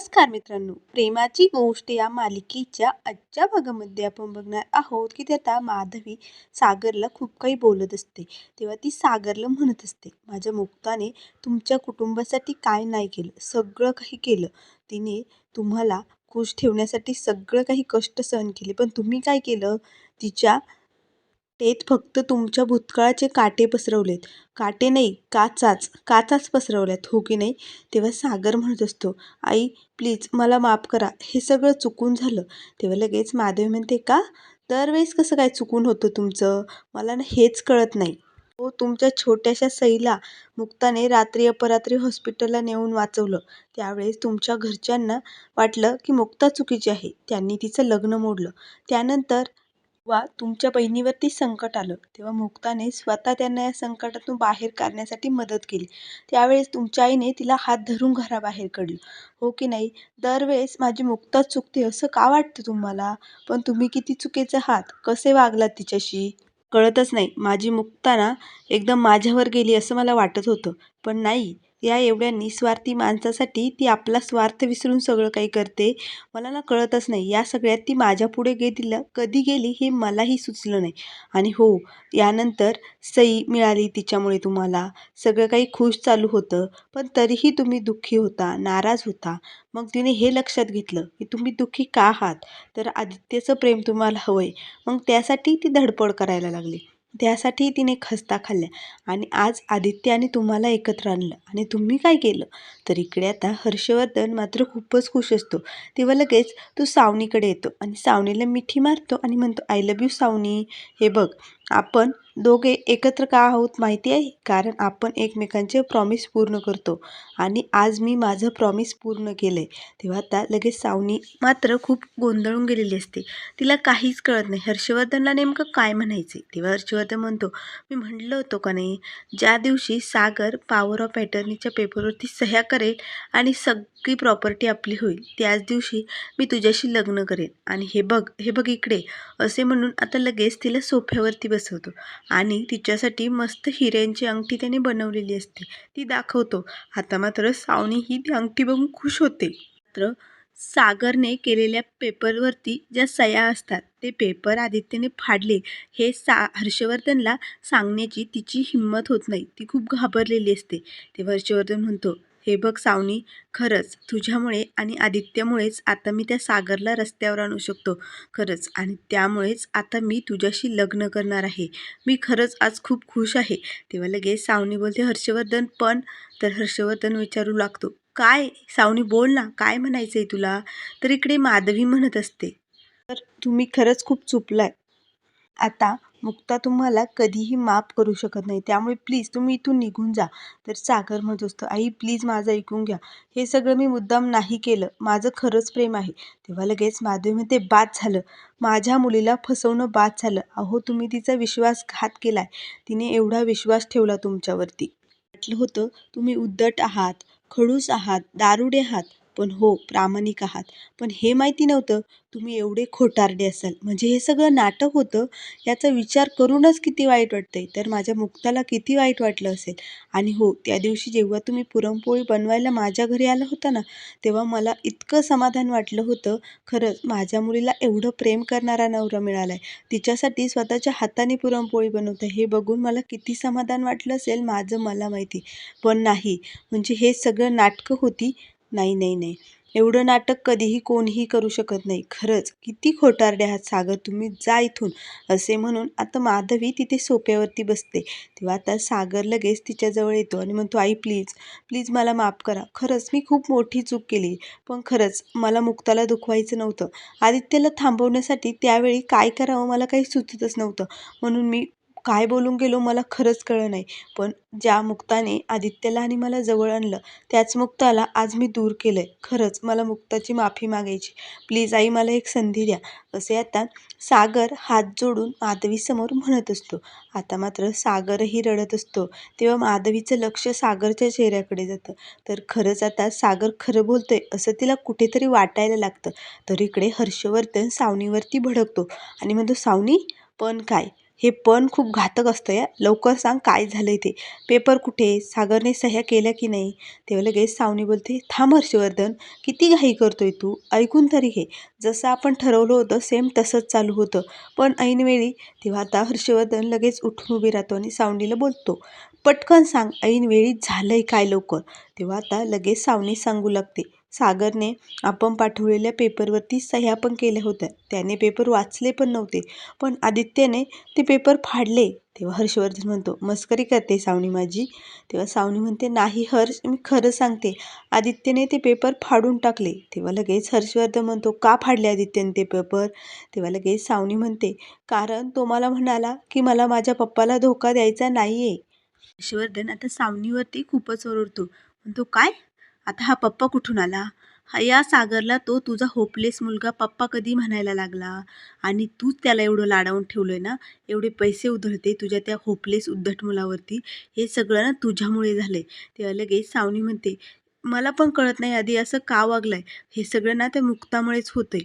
नमस्कार मित्रांनो. प्रेमाची गोष्ट या मालिकेच्या आजच्या भागामध्ये आपण बघणार आहोत की त्या माधवी सागरला खूप काही बोलत असते. तेव्हा ती सागरला म्हणत असते माझ्या मुक्ताने तुमच्या कुटुंबासाठी काय नाही केलं? सगळं काही केलं. तिने तुम्हाला खुश ठेवण्यासाठी सगळं काही कष्ट सहन केले. पण तुम्ही काय केलं? तिच्या तेच फक्त तुमच्या भूतकाळाचे काटे पसरवलेत. काटे नाही काचाच काचाच पसरवल्यात हो की नाही? तेव्हा सागर म्हणत असतो आई प्लीज मला माफ करा हे सगळं चुकून झालं. तेव्हा लगेच माधवी म्हणते का? दरवेळेस कसं काय चुकून होतं तुमचं? मला ना हेच कळत नाही. हो तुमच्या छोट्याशा सईला मुक्ताने रात्री अपरात्री हॉस्पिटलला नेऊन वाचवलं. त्यावेळेस तुमच्या घरच्यांना वाटलं की मुक्ता चुकीची आहे. त्यांनी तिचं लग्न मोडलं. त्यानंतर वा तुमच्या बहिणीवरती संकट आलं तेव्हा मुक्ताने स्वतः त्यांना या संकटातून बाहेर काढण्यासाठी मदत केली. त्यावेळेस तुमच्या आईने तिला हात धरून घराबाहेर काढलं. हो की नाही? दरवेळेस माझी मुक्ताच चुकते असं का वाटतं तुम्हाला? पण तुम्ही किती चुकीचे आहात? कसे वागलात तिच्याशी? कळतच नाही. माझी मुक्ता ना एकदम माझ्यावर गेली असं मला वाटत होतं. पण नाही. या एवढ्या निस्वार्थी माणसासाठी ती आपला स्वार्थ विसरून सगळं काही करते. मला ना कळतच नाही. या सगळ्यात ती माझ्या पुढे कधी गेली हे मलाही सुचलं नाही. आणि हो यानंतर सई मिळाली तिच्यामुळे तुम्हाला. सगळं काही खुश चालू होतं. पण तरीही तुम्ही दुःखी होता नाराज होता. मग तिने हे लक्षात घेतलं की तुम्ही दुःखी का आहात? तर आदित्यचं प्रेम तुम्हाला हवं आहे मग त्यासाठी ती धडपड करायला लागली. त्यासाठी तिने खस्ता खाल्ल्या आणि आज आदित्याने तुम्हाला एकत्र आणलं. आणि तुम्ही काय केलं? तर इकडे आता हर्षवर्धन मात्र खूपच खुश असतो. तेव्हा लगेच तो सावनीकडे येतो आणि सावनीला मिठी मारतो आणि म्हणतो आय लव्ह यू सावनी. हे बघ आपण दोघे एकत्र का आहोत माहिती आहे? कारण आपण एकमेकांचे प्रॉमिस पूर्ण करतो. आणि आज मी माझं प्रॉमिस पूर्ण केलं आहे तेव्हा आता लगेच सावनी मात्र खूप गोंधळून गेलेली असते. तिला काहीच कळत नाही. हर्षवर्धनला नेमकं काय म्हणायचे? तेव्हा हर्षवर्धन म्हणतो मी म्हटलं होतो का नाही ज्या दिवशी सागर पॉवर ऑफ पॅटर्नीच्या पेपरवरती सह्या करेल आणि सगळी प्रॉपर्टी आपली होईल त्याच दिवशी मी तुझ्याशी लग्न करेन. आणि हे बघ हे बघ इकडे. असे म्हणून आता लगेच तिला सोफ्यावरती बस बसवतो. आणि तिच्यासाठी मस्त हिऱ्यांची अंगठी त्याने बनवलेली असते. ती दाखवतो. आता मात्र सावनी ही ती अंगठी बघून खुश होते. मात्र सागरने केलेल्या पेपरवरती ज्या सया असतात ते पेपर आदित्यने फाडले. हे सा हर्षवर्धनला सांगण्याची तिची हिंमत होत नाही. ती खूप घाबरलेली असते. ते हर्षवर्धन म्हणतो हे बघ सावनी खरंच तुझ्यामुळे आणि आदित्यमुळेच आता मी त्या सागरला रस्त्यावर आणू शकतो. खरंच आणि त्यामुळेच आता मी तुझ्याशी लग्न करणार आहे. मी खरंच आज खूप खुश आहे. तेव्हा लगेच सावनी बोलते हर्षवर्धन पण तर हर्षवर्धन विचारू लागतो. काय? सावनी बोल ना. काय म्हणायचं आहे तुला? तर इकडे माधवी म्हणत असते. तर तुम्ही खरंच खूप चुपलाय आता मुक्ता तुम्हाला कधीही माफ करू शकत नाही. त्यामुळे प्लीज तुम्ही इथून निघून जा. तर सागर म्हणत असतो आई प्लीज माझं ऐकून घ्या. हे सगळं मी मुद्दाम नाही केलं. माझं खरंच प्रेम आहे. तेव्हा लगेच माधवी म्हणते बाद झालं. माझ्या मुलीला फसवणं बाद झालं. अहो तुम्ही तिचा विश्वासघात केलाय. तिने एवढा विश्वास ठेवला तुमच्यावरती. म्हटलं होतं तुम्ही उद्धट आहात खडूस आहात दारुडे आहात. पण हो प्रामाणिक आहात. पण हे माहिती नव्हतं तुम्ही एवढे खोटारडे असाल. म्हणजे हे सगळं नाटक होतं याचा विचार करूनच किती वाईट वाटतंय. तर माझ्या मुक्ताला किती वाईट वाटलं असेल. आणि हो त्या दिवशी जेव्हा तुम्ही पुरणपोळी बनवायला माझ्या घरी आला होता ना तेव्हा मला इतकं समाधान वाटलं होतं. खरंच माझ्या मुलीला एवढं प्रेम करणारा नवरा मिळाला आहे तिच्यासाठी स्वतःच्या हाताने पुरणपोळी बनवतं. हे बघून मला किती समाधान वाटलं असेल माझं मला माहिती. पण नाही म्हणजे हे सगळं नाटकं होती नाही नाही नाही. एवढं नाटक कधीही कोणीही करू शकत नाही. खरंच किती खोटारडे आहात सागर तुम्ही जा इथून. असे म्हणून आता माधवी तिथे सोप्यावरती बसते. तेव्हा आता सागर लगेच तिच्याजवळ येतो आणि म्हणतो आई प्लीज प्लीज मला माफ करा. खरंच मी खूप मोठी चूक केली. पण खरंच मला मुक्ताला दुखवायचं नव्हतं. आदित्यला थांबवण्यासाठी त्यावेळी काय करावं मला काही सुचतच नव्हतं. म्हणून मी काय बोलून गेलो मला खरंच कळलं नाही. पण ज्या मुक्ताने आदित्यला आणि मला जवळ आणलं त्याच मुक्ताला आज मी दूर केलं आहे खरंच मला मुक्ताची माफी मागायची. प्लीज आई मला एक संधी द्या. असे आता सागर हात जोडून माधवीसमोर म्हणत असतो. आता मात्र सागरही रडत असतो. तेव्हा माधवीचं लक्ष सागरच्या चेहऱ्याकडे जातं. तर खरंच आता सागर खरं बोलतोय असं तिला कुठेतरी वाटायला लागतं. तर इकडे हर्षवर्धन सावनीवरती भडकतो. आणि म्हणतो सावनी पण काय? हे पण खूप घातक असतं या. लवकर सांग काय झालंय ते. पेपर कुठे? सागरने सह्या केल्या की नाही? तेव्हा लगेच सावनी बोलते थांब हर्षवर्धन किती घाई करतोय तू? ऐकून तरी घे. जसं आपण ठरवलं होतं सेम तसंच चालू होतं. पण ऐनवेळी तेव्हा आता हर्षवर्धन लगेच उठून उभी राहतो आणि सावनीला बोलतो पटकन सांग ऐनवेळी झालंय काय लवकर? तेव्हा आता लगेच सावनी सांगू लागते सागरने आपण पाठवलेल्या पेपरवरती सह्या पण केल्या होत्या. त्याने पेपर वाचले पण नव्हते. पण आदित्यने ते पेपर फाडले तेव्हा हर्षवर्धन म्हणतो मस्करी करते सावणी माझी. तेव्हा सावनी म्हणते नाही हर्ष मी खरं सांगते. आदित्यने ते पेपर फाडून टाकले. तेव्हा लगेच हर्षवर्धन म्हणतो का फाडले आदित्यने ते पेपर? तेव्हा लगेच सावनी म्हणते कारण तो मला म्हणाला की मला माझ्या पप्पाला धोका द्यायचा नाही आहे हर्षवर्धन आता सावनीवरती खूपच ओरडतो. म्हणतो काय? आता हा पप्पा कुठून आला? हा या सागरला तो तुझा होपलेस मुलगा पप्पा कधी म्हणायला लागला? आणि तूच त्याला एवढं लाडावून ठेवलं आहे ना? एवढे पैसे उधळते तुझ्या त्या होपलेस उद्धट मुलावरती. हे सगळं ना तुझ्यामुळे झालंय. तेव्हा लगेच सावनी म्हणते मला पण कळत नाही आधी असं का वागलंय? हे सगळं ना त्या मुक्तामुळेच होतंय.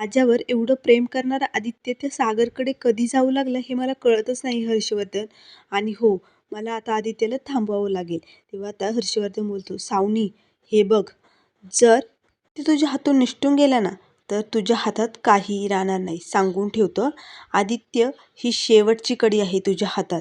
माझ्यावर एवढं प्रेम करणारा आदित्य त्या सागरकडे कधी जाऊ लागला हे मला कळतच नाही हर्षवर्धन. आणि हो मला आता आदित्यला थांबवावं लागेल. तेव्हा आता हर्षवर्धन बोलतो सावनी हे बघ जर ते तुझ्या हातून निसटून गेला ना तर तुझ्या हातात काहीही राहणार नाही सांगून ठेवतो. आदित्य ही शेवटची कडी आहे तुझ्या हातात.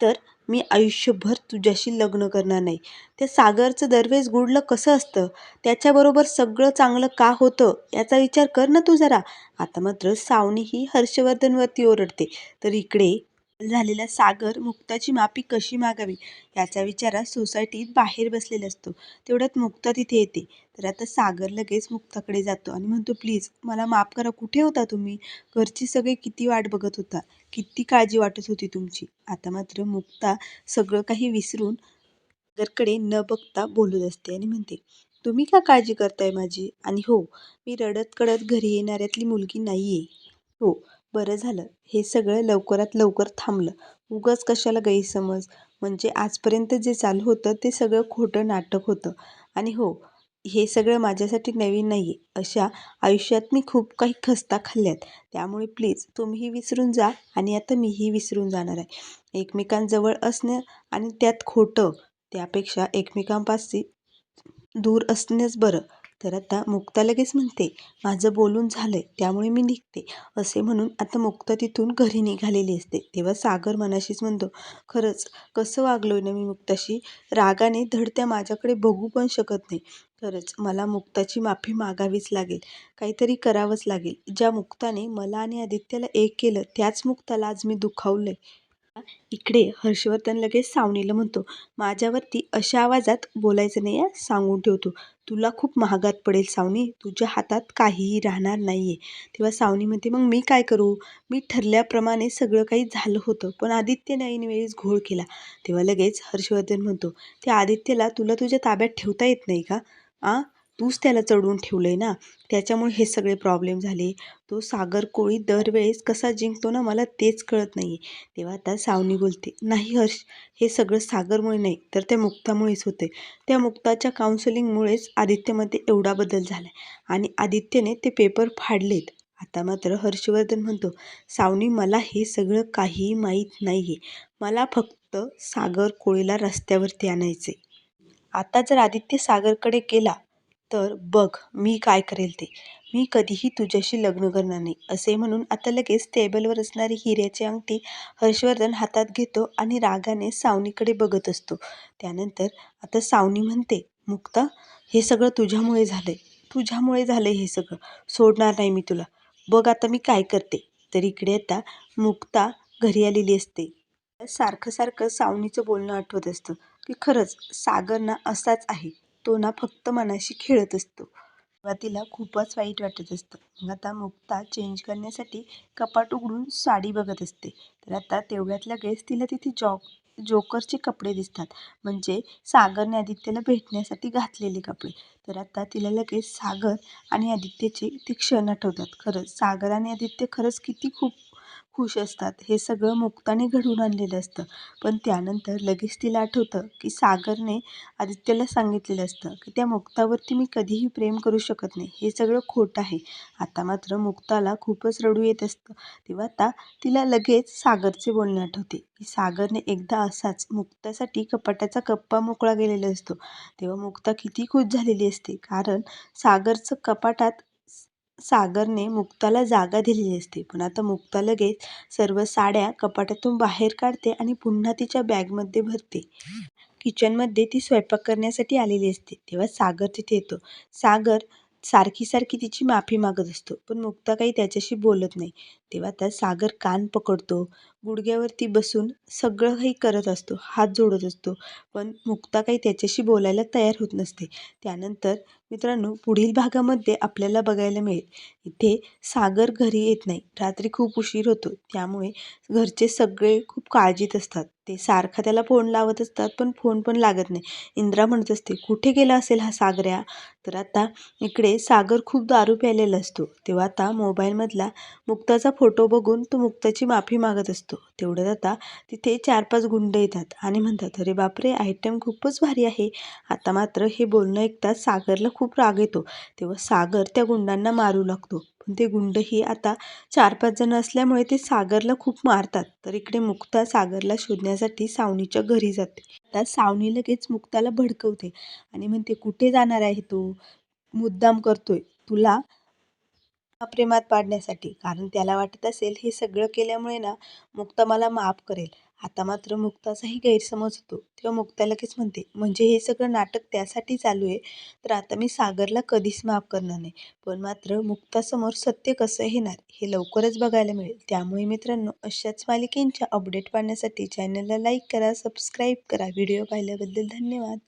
तर मी आयुष्यभर तुझ्याशी लग्न करणार नाही. त्या सागरचं दरवेळेस गुडलं कसं असतं? त्याच्याबरोबर सगळं चांगलं का होतं? याचा विचार कर ना तू जरा. आता मात्र सावनी ही हर्षवर्धनवरती ओरडते. तर इकडे झालेला सागर मुक्ताची माफी कशी मागावी याचा विचारात सोसायटीत बाहेर बसलेला असतो. तेवढ्यात मुक्ता तिथे येते. तर आता सागर लगेच मुक्ताकडे जातो आणि म्हणतो प्लीज मला माफ करा. कुठे होता तुम्ही? घरची सगळे किती वाट बघत होता? किती काळजी वाटत होती तुमची? आता मात्र मुक्ता सगळं काही विसरून सागरकडे न बघता बोलत असते आणि म्हणते तुम्ही का काळजी करताय माझी? आणि हो मी रडत कडत घरी येणाऱ्यातली मुलगी नाही आहे हो बरं झालं. हे सगळं लवकरात लवकर थांबलं. उगाच कशाला गैरसमज? म्हणजे आजपर्यंत जे चालू होतं ते सगळं खोटं नाटक होतं. आणि हो हे सगळं माझ्यासाठी नवीन नाही आहे अशा आयुष्यात मी खूप काही खस्ता खाल्ल्यात. त्यामुळे प्लीज तुम्हीही विसरून जा आणि आता मीही विसरून जाणार आहे. एकमेकांजवळ असणं आणि त्यात खोटं त्यापेक्षा एकमेकांपासून दूर असणंच बरं. तर आता मुक्ता लगेच म्हणते माझं बोलून झालंय त्यामुळे मी निघते असे म्हणून आता मुक्ता तिथून घरी निघालेली असते. तेव्हा सागर मनाशीच म्हणतो खरंच कसं वागलोय ना मी मुक्ताशी? रागाने धडत्या माझ्याकडे बघू पण शकत नाही. खरंच मला मुक्ताची माफी मागावीच लागेल काहीतरी करावंच लागेल. ज्या मुक्ताने मला आणि आदित्यला एक केलं त्याच मुक्ताला आज मी दुखावलंय. इकडे हर्षवर्धन लगेच सावनीला म्हणतो माझ्यावरती अशा आवाजात बोलायचं नाही आहे सांगून ठेवतो. तुला खूप महागात पडेल सावनी तुझ्या हातात काहीही राहणार नाही आहे तेव्हा सावनी म्हणते मग मी काय करू? मी ठरल्याप्रमाणे सगळं काही झालं होतं पण आदित्यने ऐनवेळीच घोळ केला. तेव्हा लगेच हर्षवर्धन म्हणतो त्या आदित्यला तुला तुझ्या ताब्यात ठेवता येत नाही का? आ? तूच त्याला चढवून आहे ना? त्याच्यामुळे हे सगळे प्रॉब्लेम झाले. तो सागर कोळी दरवेळेस कसा जिंकतो ना मला तेच कळत नाही तेव्हा आता सावनी बोलते नाही हर्ष हे सगळं सागरमुळे नाही तर त्या मुक्तामुळेच होते त्या मुक्ताच्या काउन्सिलिंगमुळेच आदित्यमध्ये एवढा बदल झाला आणि आदित्यने ते पेपर फाडलेत. आता मात्र हर्षवर्धन म्हणतो सावनी मला हे सगळं काहीही माहीत नाही आहे मला फक्त सागर कोळीला रस्त्यावरती आणायचे आता जर आदित्य सागरकडे गेला तर बघ मी काय करेल ते. मी कधीही तुझ्याशी लग्न करणार नाही असे म्हणून आता लगेच टेबलवर असणारी हिऱ्याची अंगठी हर्षवर्धन हातात घेतो आणि रागाने सावनीकडे बघत असतो. त्यानंतर आता सावनी म्हणते मुक्ता हे सगळं तुझ्यामुळे झालंय. तुझ्यामुळे झालंय हे सगळं. सोडणार नाही मी तुला. बघ आता मी काय करते. तर इकडे आता मुक्ता घरी आलेली असते. सारखं सारखं सावनीचं बोलणं आठवत असतं की खरंच सागर ना असाच आहे. तो ना फक्त मनाशी खेळत असतो. तेव्हा तिला खूपच वाईट वाटत असतं. मग आता मुक्ता चेंज करण्यासाठी कपाट उघडून साडी बघत असते. तर आता तेवढ्यात लगेच तिला तिथे जॉक जोकरचे कपडे दिसतात. म्हणजे सागरने आदित्यला भेटण्यासाठी घातलेले कपडे. तर आता तिला लगेच सागर आणि आदित्यचे ते क्षण आठवतात. खरंच सागर आणि आदित्य खरंच किती खूप खुश असतात. हे सगळं मुक्ताने घडवून आणलेलं असतं. पण त्यानंतर लगेच तिला आठवतं की सागरने आदित्यला सांगितलेलं असतं की त्या मुक्तावरती मी कधीही प्रेम करू शकत नाही. हे सगळं खोटं आहे. आता मात्र मुक्ताला खूपच रडू येत असतं. तेव्हा आता तिला लगेच सागरचे बोलणे आठवते की सागरने एकदा असाच मुक्तासाठी कपाटाचा कप्पा मोकळा गेलेला असतो. तेव्हा मुक्ता किती खुश झालेली असते. कारण सागरचं कपाटात सागरने मुक्ताला जागा दिलेली असते. पण आता मुक्ता लगेच सर्व साड्या कपाटातून बाहेर काढते आणि पुन्हा तिच्या बॅगमध्ये भरते. किचनमध्ये ती स्वयंपाक करण्यासाठी आलेली असते. तेव्हा सागर तिथे येतो. सागर सारखी सारखी तिची माफी मागत असतो. पण मुक्ता काही त्याच्याशी बोलत नाही. तेव्हा त्या सागर कान पकडतो. गुडघ्यावरती बसून सगळं काही करत असतो. हात जोडत असतो. पण मुक्ता काही त्याच्याशी बोलायला तयार होत नसते. त्यानंतर मित्रांनो पुढील भागामध्ये आपल्याला बघायला मिळेल. इथे सागर घरी येत नाही. रात्री खूप उशीर होतो. त्यामुळे घरचे सगळे खूप काळजीत असतात. ते. सारखा त्याला फोन लावत असतात पण फोन पण लागत नाही. इंद्रा म्हणत असते कुठे गेला असेल हा सागऱ्या? तर आता इकडे सागर खूप दारू प्यायलेला असतो. तेव्हा आता मोबाईलमधला मुक्ताचा फोटो बघून तो मुक्ताची माफी मागत असतो. तेवढ्यात आता तिथे चार पाच गुंड येतात आणि म्हणतात अरे बापरे आयटम खूपच भारी आहे. आता मात्र हे बोलणं ऐकताच सागरला खूप राग येतो. तेव्हा सागर त्या गुंडांना मारू लागतो. ते ते गुंडही आता चार पाच जण असल्यामुळे ते सागरला खूप मारतात. तर इकडे मुक्ता सागरला शोधण्यासाठी सावनीच्या घरी जाते. आता सावनी लगेच मुक्ताला भडकवते आणि म्हणते कुठे जाणार आहे तू? मुद्दाम करतोय तुला प्रेमात पाडण्यासाठी. कारण त्याला वाटत असेल हे सगळं केल्यामुळे ना मुक्ता मला माफ करेल. आता मात्र मुक्ताचाही गैरसमज होतो. तेव्हा मुक्ता लगेच म्हणते म्हणजे हे सगळं नाटक त्यासाठी चालू आहे तर आता मी सागरला कधीच माफ करणार नाही. पण मात्र मुक्तासमोर सत्य कसं येणार हे लवकरच बघायला मिळेल. त्यामुळे मित्रांनो अशाच मालिकेंच्या अपडेट पाहण्यासाठी चॅनलला लाईक करा सबस्क्राईब करा. व्हिडिओ पाहिल्याबद्दल धन्यवाद.